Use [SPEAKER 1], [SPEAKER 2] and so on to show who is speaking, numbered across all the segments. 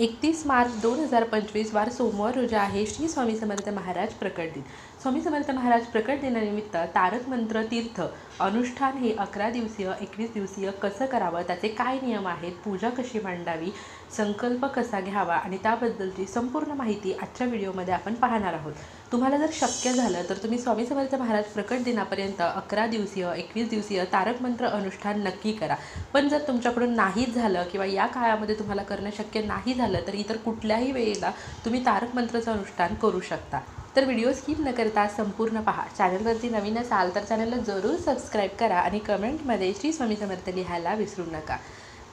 [SPEAKER 1] एकतीस मार्च दोन हजार पंचवीस वार सोमवार रोजी आहे श्री स्वामी समर्थ महाराज प्रकट दिन. स्वामी समर्थ महाराज प्रकट दिनानिमित्त तारक मंत्र तीर्थ अनुष्ठान हे अकरा दिवसीय एकवीस दिवसीय कसं करावं? त्याचे काय नियम आहेत? पूजा कशी मांडावी? संकल्प कसा घ्यावा आणि त्याबद्दलची संपूर्ण माहिती आजच्या व्हिडिओमध्ये आपण पाहणार आहोत. तुम्हाला जर शक्य झालं तर तुम्ही स्वामी समर्थ महाराज प्रकट दिनापर्यंत अकरा दिवसीय एकवीस दिवसीय तारक मंत्र अनुष्ठान नक्की करा. पण जर तुमच्याकडून नाहीच झालं किंवा या काळामध्ये तुम्हाला करणं शक्य नाही झालं तर इतर कुठल्याही वेळेला तुम्ही तारक मंत्राचं अनुष्ठान करू शकता. तर व्हिडिओ स्किप न करता संपूर्ण पहा. चॅनलवरती नवीन असाल तर चॅनलला जरूर सबस्क्राईब करा आणि कमेंटमध्ये श्री स्वामी समर्थ लिहायला विसरू नका.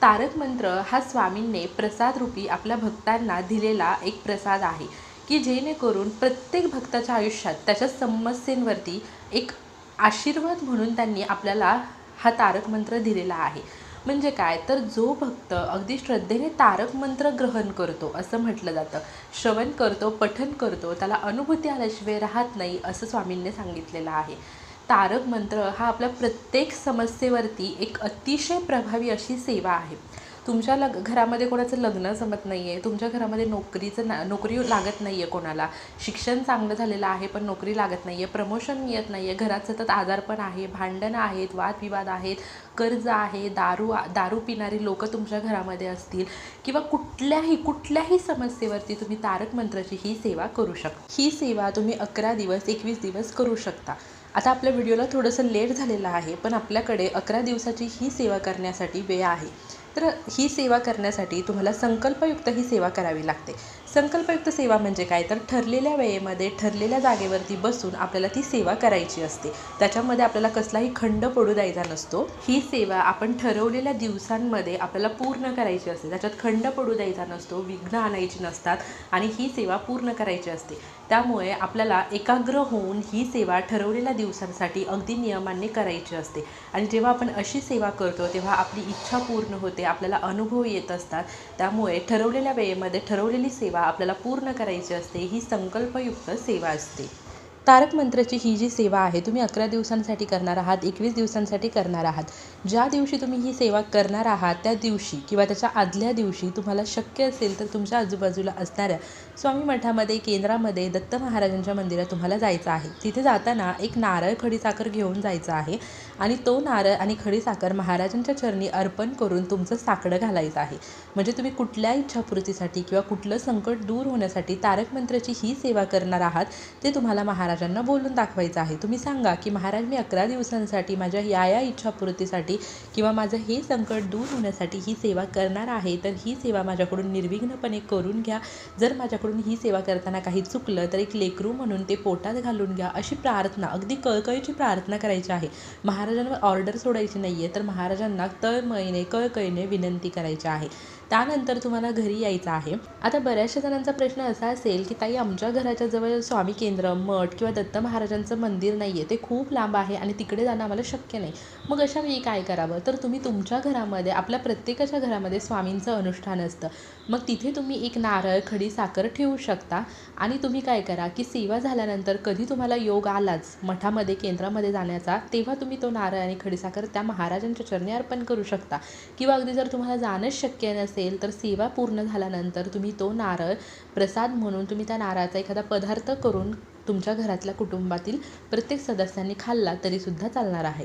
[SPEAKER 1] तारक मंत्र हा स्वामींनी प्रसाद रूपी आपल्या भक्तांना दिलेला एक प्रसाद आहे की जेणेकरून प्रत्येक भक्ताच्या आयुष्यात त्याच्या समस्येंवरती एक आशीर्वाद म्हणून त्यांनी आपल्याला हा तारक मंत्र दिलेला आहे. म्हणजे काय? तर जो भक्त अगदी श्रद्धेने तारक मंत्र ग्रहण करतो असं म्हटलं जातं. श्रवण करतो पठन करतो त्याला अनुभूती आल्याशिवाय राहत नाही असं स्वामींनी सांगितलेलं आहे. तारक मंत्र हा आपल्या प्रत्येक समस्येवरती एक अतिशय प्रभावी अशी सेवा आहे. तुमच्या लग घरामध्ये कोणाचं लग्न जमत नाही आहे तुमच्या घरामध्ये नोकरीचं ना नोकरी लागत नाही आहे कोणाला. शिक्षण चांगलं झालेलं आहे पण नोकरी लागत नाही आहे प्रमोशन मिळत नाही आहे घरात सतत आजारपण आहे भांडणं आहेत वादविवाद आहेत कर्ज आहे दारू दारू पिणारी लोकं तुमच्या घरामध्ये असतील किंवा कुठल्याही कुठल्याही समस्येवरती तुम्ही तारक मंत्राची ही सेवा करू शकता. ही सेवा तुम्ही अकरा दिवस एकवीस दिवस करू शकता. आता आपल्या व्हिडिओला थोडंसं लेट झालेलं आहे पण आपल्याकडे अकरा दिवसाची ही सेवा करण्यासाठी वेळ आहे. तर ही सेवा करण्यासाठी तुम्हाला संकल्पयुक्त ही सेवा करावी लागते. संकल्पयुक्त सेवा म्हणजे काय? तर ठरलेल्या वेळेमध्ये ठरलेल्या जागेवरती बसून आपल्याला ती सेवा करायची असते. त्याच्यामध्ये आपल्याला कसलाही खंड पडू द्यायचा नसतो. ही सेवा आपण ठरवलेल्या दिवसांमध्ये आपल्याला पूर्ण करायची असते. त्याच्यात खंड पडू द्यायचा नसतो विघ्न आणायची नसतात आणि ही सेवा पूर्ण करायची असते. त्यामुळे आपल्याला एकाग्र होऊन ही सेवा ठरवलेल्या दिवसांसाठी अगदी नियमांनी करायची असते. आणि जेव्हा आपण अशी सेवा करतो तेव्हा आपली इच्छा पूर्ण होते आपल्याला अनुभव येत असतात. त्यामुळे ठरवलेल्या वेळेमध्ये ठरवलेली सेवा आपल्याला पूर्ण करायची असते ही संकल्पयुक्त सेवा असते. तारक मंत्रची ही जी सेवा आहे तुम्ही अकरा दिवसांसाठी करणार आहात एकवीस दिवसांसाठी करणार आहात. ज्या दिवशी तुम्ही ही सेवा करणार आहात त्या दिवशी किंवा त्याच्या आदल्या दिवशी तुम्हाला शक्य असेल तर तुमच्या आजूबाजूला असणाऱ्या स्वामी मठामध्ये केंद्रामध्ये दत्त महाराजांच्या मंदिरात तुम्हाला जायचं आहे. तिथे जाताना एक नारळ खडीसाखर घेऊन जायचं आहे आणि तो नारळ आणि खडीसाखर महाराजांच्या चरणी अर्पण करून तुमचं साकडं घालायचं आहे. म्हणजे तुम्ही कुठल्या इच्छापूर्तीसाठी किंवा कुठलं संकट दूर होण्यासाठी तारक मंत्रची ही सेवा करणार आहात ते तुम्हाला महाराज महाराजांना बोलून दाखवायचं आहे. तुम्ही सांगा की महाराज मी अकरा दिवसांसाठी माझ्या या या इच्छापूर्तीसाठी किंवा माझं हे संकट दूर होण्यासाठी ही सेवा करणार आहे तर ही सेवा माझ्याकडून निर्विघ्नपणे करून घ्या. जर माझ्याकडून ही सेवा करताना काही चुकलं तर एक लेकरू म्हणून ते पोटात घालून घ्या अशी प्रार्थना अगदी कळकळीची प्रार्थना करायची आहे. महाराजांवर ऑर्डर सोडायची नाही आहे तर महाराजांना तळमळीने कळकळीने विनंती करायची आहे. त्यानंतर तुम्हाला घरी यायचं आहे. आता बऱ्याचशा जणांचा प्रश्न असा असेल की ताई आमच्या घराच्या जवळ स्वामी केंद्र मठ किंवा दत्त महाराजांचं मंदिर नाही आहे ते खूप लांब आहे आणि तिकडे जाणं आम्हाला शक्य नाही. मग अशा वेळी काय करावं? तर तुम्ही तुमच्या घरामध्ये आपल्या प्रत्येकाच्या घरामध्ये स्वामींचं अनुष्ठान असतं. मग तिथे तुम्ही एक नारळ खडी साखर ठेवू शकता आणि तुम्ही काय करा की सेवा झाल्यानंतर कधी तुम्हाला योग आलाच मठामध्ये केंद्रामध्ये जाण्याचा तेव्हा तुम्ही तो नारळ आणि खडीसाखर त्या महाराजांच्या चरणी अर्पण करू शकता. किंवा अगदी जर तुम्हाला जाणंच शक्य नसेल असेल तर सेवा पूर्ण झाल्यानंतर तुम्ही तो नारळ प्रसाद म्हणून तुम्ही त्या नारळाचा एखादा पदार्थ करून तुमच्या घरातल्या कुटुंबातील प्रत्येक सदस्यांनी खाल्ला तरीसुद्धा चालणार आहे.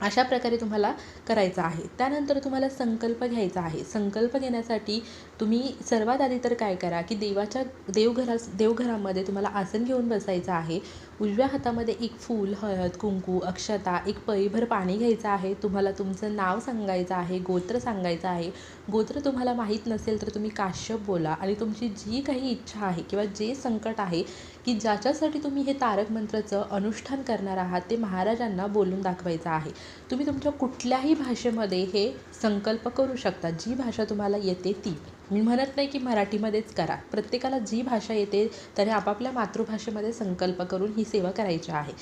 [SPEAKER 1] अशा प्रकारे तुम्हाला करायचं आहे. त्यानंतर तुम्हाला संकल्प घ्यायचा आहे. संकल्प घेण्यासाठी तुम्ही सर्वात आधी तर काय करा की देवाच्या देवघरा देवघरामध्ये तुम्हाला आसन घेऊन बसायचं आहे. उजव्या हातामध्ये एक फूल हळद कुंकू अक्षता एक पळीभर पाणी घ्यायचं आहे. तुम्हाला तुमचं नाव सांगायचं आहे गोत्र सांगायचं आहे. गोत्र तुम्हाला माहीत नसेल तर तुम्ही काश्यप बोला आणि तुमची जी काही इच्छा आहे किंवा जे संकट आहे की ज्याच्यासाठी तुम्ही हे तारक मंत्राचं अनुष्ठान करणार आहात ते महाराजांना बोलून दाखवायचं आहे. तुम्ही तुमच्या कुठल्याही भाषेमध्ये हे संकल्प करू शकता. जी भाषा तुम्हाला येते ती. मी म्हणत नाही की मराठीमध्येच करा. प्रत्येकाला जी भाषा येते त्याने आपापल्या मातृभाषेमध्ये संकल्प करून ही सेवा करायची आहे.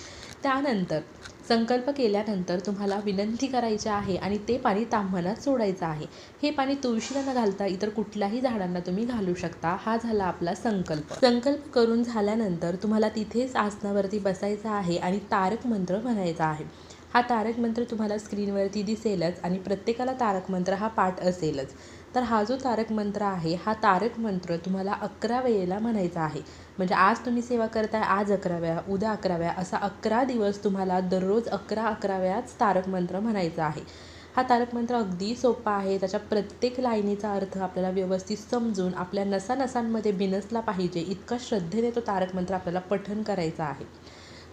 [SPEAKER 1] त्यानंतर संकल्प केल्यानंतर तुम्हाला विनंती करायची आहे आणि ते पाणी तांबणात सोडायचं आहे. हे पाणी तुळशीला न घालता इतर कुठल्याही झाडांना तुम्ही घालू शकता. हा झाला आपला संकल्प. संकल्प करून झाल्यानंतर तुम्हाला तिथेच आसनावरती बसायचं आहे आणि तारक मंत्र म्हणायचा आहे. हा तारक मंत्र तुम्हाला स्क्रीनवरती दिसेलच आणि प्रत्येकाला तारक मंत्र हा पाठ असेलच. तर हा जो तारक मंत्र आहे हा तारक मंत्र तुम्हाला अकरा वेळेला म्हणायचा आहे. म्हणजे आज तुम्ही सेवा करताय आज अकरा वेळा उद्या अकरा वेळा असा अकरा दिवस तुम्हाला दररोज अकरा अकरा वेळाच तारक मंत्र म्हणायचा आहे. हा तारक मंत्र अगदी सोपा आहे त्याच्या प्रत्येक लाईनीचा अर्थ आपल्याला व्यवस्थित समजून आपल्या नसानसांमध्ये बिनसला पाहिजे इतका श्रद्धेने तो तारक मंत्र आपल्याला पठण करायचा आहे.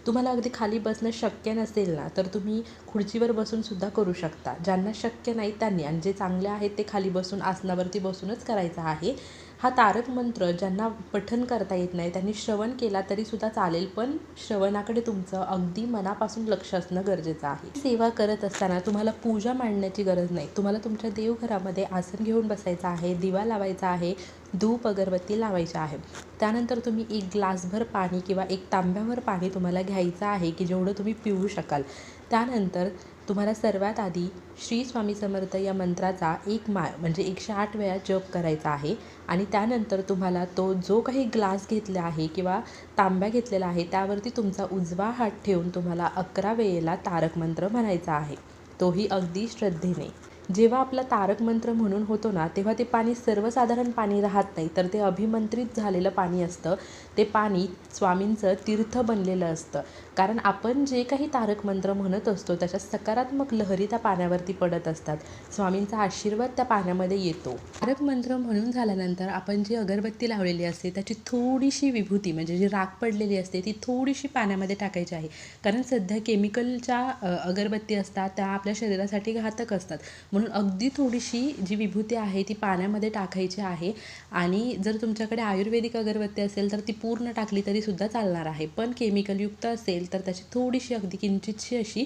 [SPEAKER 1] तुम्हाला अगदी खाली बसणं शक्य नसेल ना तर तुम्ही खुर्चीवर बसून सुद्धा करू शकता. ज्यांना शक्य नाही त्यांनी आणि जे चांगले आहेत ते खाली बसून आसनावरती बसूनच करायचं आहे. हा तारक मंत्र ज्यांना पठन करता येत नाही त्यांनी श्रवण केला तरीसुद्धा चालेल पण श्रवणाकडे तुमचं अगदी मनापासून लक्ष असणं गरजेचं आहे. सेवा करत असताना तुम्हाला पूजा मांडण्याची गरज नाही. तुम्हाला तुमच्या देवघरामध्ये आसन घेऊन बसायचं आहे दिवा लावायचा आहे धूप अगरबत्ती लावायची आहे. त्यानंतर तुम्ही एक ग्लासभर पाणी किंवा एक तांब्यावर पाणी तुम्हाला घ्यायचं आहे की जेवढं तुम्ही पिऊ शकाल. त्यानंतर तुम्हाला सर्वात आधी श्री स्वामी समर्थ या मंत्राचा एक मा म्हणजे एकशे आठ वेळा जप करायचा आहे. आणि त्यानंतर तुम्हाला तो जो काही ग्लास घेतला आहे किंवा तांब्या घेतलेला आहे त्यावरती तुमचा उजवा हात ठेवून तुम्हाला अकरा वेळेला तारक मंत्र म्हणायचा आहे. तोही अगदी श्रद्धेने. जेव्हा आपला तारक मंत्र म्हणून होतो ना तेव्हा ते पाणी सर्वसाधारण पाणी राहत नाही तर ते अभिमंत्रित झालेलं पाणी असतं. ते पाणी स्वामींचं तीर्थ बनलेलं असतं. कारण आपण जे काही तारक मंत्र म्हणत असतो त्याच्या सकारात्मक लहरी त्या पाण्यावरती पडत असतात. स्वामींचा आशीर्वाद त्या पाण्यामध्ये येतो. तारक मंत्र म्हणून झाल्यानंतर आपण जी अगरबत्ती लावलेली असते त्याची थोडीशी विभूती म्हणजे जी राख पडलेली असते ती थोडीशी पाण्यामध्ये टाकायची आहे. कारण सध्या केमिकलच्या अगरबत्ती असतात त्या आपल्या शरीरासाठी घातक असतात. म्हणून अगदी थोडीशी जी विभूती आहे ती पाण्यामध्ये टाकायची आहे. आणि जर तुमच्याकडे आयुर्वेदिक अगरबत्ती असेल तर ती पूर्ण टाकली तरी सुद्धा चालणार आहे. पण केमिकलयुक्त असेल तर त्याची थोडीशी अगदी किंचितशी अशी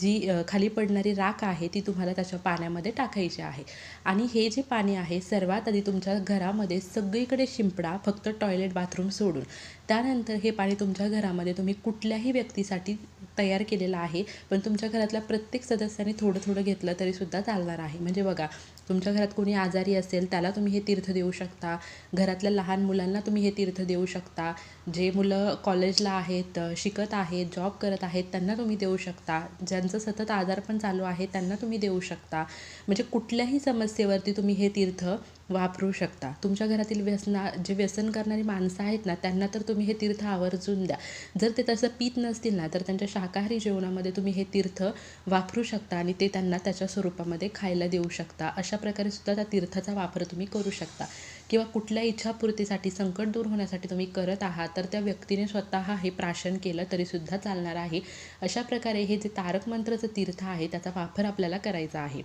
[SPEAKER 1] जी खाली पडणारी राख आहे ती तुम्हाला त्याच्या पाण्यामध्ये टाकायची आहे. आणि हे जे पाणी आहे सर्वात आधी तुमच्या घरामध्ये सगळीकडे शिंपडा फक्त टॉयलेट बाथरूम सोडून. त्यानंतर हे पाणी तुमच्या घरामध्ये तुम्ही कुठल्याही व्यक्तीसाठी तयार केलेलं आहे. पण तुमच्या घरातल्या प्रत्येक सदस्याने थोडं थोडं घेतलं तरीसुद्धा चालणार आहे. म्हणजे बघा तुमच्या घरात कोणी आजारी असेल त्याला तुम्ही हे तीर्थ देऊ शकता. घरातल्या लहान मुलांना तुम्ही हे तीर्थ देऊ शकता. जे मुलं कॉलेजला आहेत शिकत आहेत जॉब करत आहेत त्यांना तुम्ही देऊ शकता. ज्यांचं सतत आजार पण चालू आहे त्यांना तुम्ही देऊ शकता. म्हणजे कुठल्याही समस्येवरती तुम्ही हे तीर्थ वापरू शकता. तुमच्या घरातील व्यसना जे व्यसन करणारी माणसं आहेत ना त्यांना तर तुम्ही हे तीर्थ आवर्जून द्या. जर ते तसं पीत नसतील ना तर त्यांच्या शाकाहारी जेवणामध्ये तुम्ही हे तीर्थ वापरू शकता आणि ते त्यांना त्याच्या स्वरूपामध्ये खायला देऊ शकता. अशा प्रकारे सुद्धा त्या तीर्थाचा वापर तुम्ही करू शकता. किंवा कुठल्या इच्छापूर्तीसाठी संकट दूर होण्यासाठी तुम्ही करत आहात तर त्या व्यक्तीने स्वतः हे प्राशन केलं तरीसुद्धा चालणार आहे. अशा प्रकारे हे जे तारक मंत्रचं तीर्थ आहे त्याचा वापर आपल्याला करायचा आहे.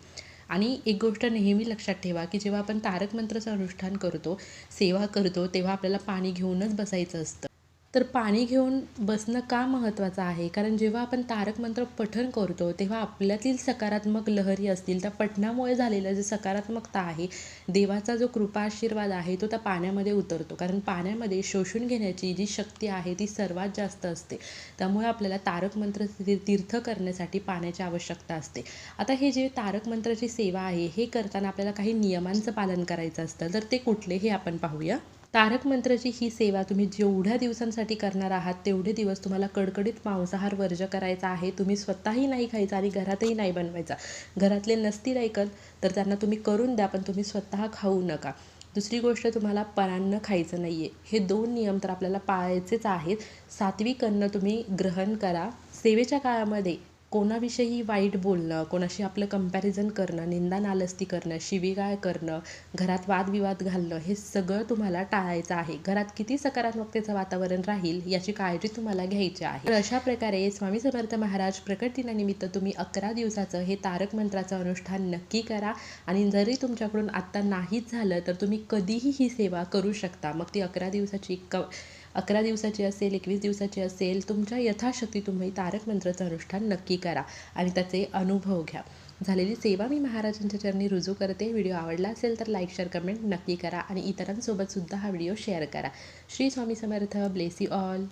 [SPEAKER 1] आणि एक गोष्ट नेहमी लक्षात ठेवा की जेव्हा आपण तारक मंत्राचं अनुष्ठान करतो सेवा करतो तेव्हा आपल्याला पाणी घेऊनच बसायचं असतं. तर पाणी घेऊन बसणं का महत्त्वाचं आहे? कारण जेव्हा आपण तारक मंत्र पठण करतो तेव्हा आपल्यातील सकारात्मक लहरी असतील. त्या पठणामुळे झालेलं जे सकारात्मकता आहे देवाचा जो कृपा आशीर्वाद आहे तो त्या पाण्यामध्ये उतरतो. कारण पाण्यामध्ये शोषून घेण्याची जी शक्ती आहे ती सर्वात जास्त असते. त्यामुळे आपल्याला तारक मंत्र तीर्थ करण्यासाठी पाण्याची आवश्यकता असते. आता हे जे तारक मंत्राची सेवा आहे हे करताना आपल्याला काही नियमांचं पालन करायचं असतं. तर ते कुठले हे आपण पाहूया. तारक मंत्राची ही सेवा तुम्ही जेवढ्या दिवसांसाठी करणार आहात तेवढे दिवस तुम्हाला कडकडीत मांसाहार वर्ज करायचा आहे. तुम्ही स्वतःही नाही खायचा आणि घरातही नाही बनवायचा. घरातले नसतील ऐकत तर त्यांना तुम्ही करून द्या पण तुम्ही स्वतः खाऊ नका. दुसरी गोष्ट तुम्हाला परान्न खायचं नाही आहे हे दोन नियम तर आपल्याला पाळायचेच आहेत. सात्विक अन्न तुम्ही ग्रहण करा. सेवेच्या काळामध्ये कोणाविषयी वाईट बोलणं कोणाशी आपलं कंपॅरिझन करणं निंदा नालस्ती करणं शिवीगाळ करणं घरात वादविवाद घालणं हे सगळं तुम्हाला टाळायचं आहे. घरात किती सकारात्मकतेचं वातावरण राहील याची काळजी तुम्हाला घ्यायची आहे. तर अशा प्रकारे स्वामी समर्थ महाराज प्रकट दिनानिमित्त तुम्ही अकरा दिवसाचं हे तारक मंत्राचं अनुष्ठान नक्की करा आणि जरी तुमच्याकडून आत्ता नाहीच झालं तर तुम्ही कधीही ही सेवा करू शकता. मग ती अकरा दिवसाची क अकरा दिवसाची असेल एकवीस दिवसाची असेल तुमच्या यथाशक्ती तुम्ही तारक मंत्राचं अनुष्ठान नक्की करा आणि त्याचे अनुभव घ्या. झालेली सेवा मी महाराजांच्या चरणी रुजू करते. व्हिडिओ आवडला असेल तर लाईक शेअर कमेंट नक्की करा आणि इतरांसोबतसुद्धा हा व्हिडिओ शेअर करा. Shri Swami Samarth. Bless you all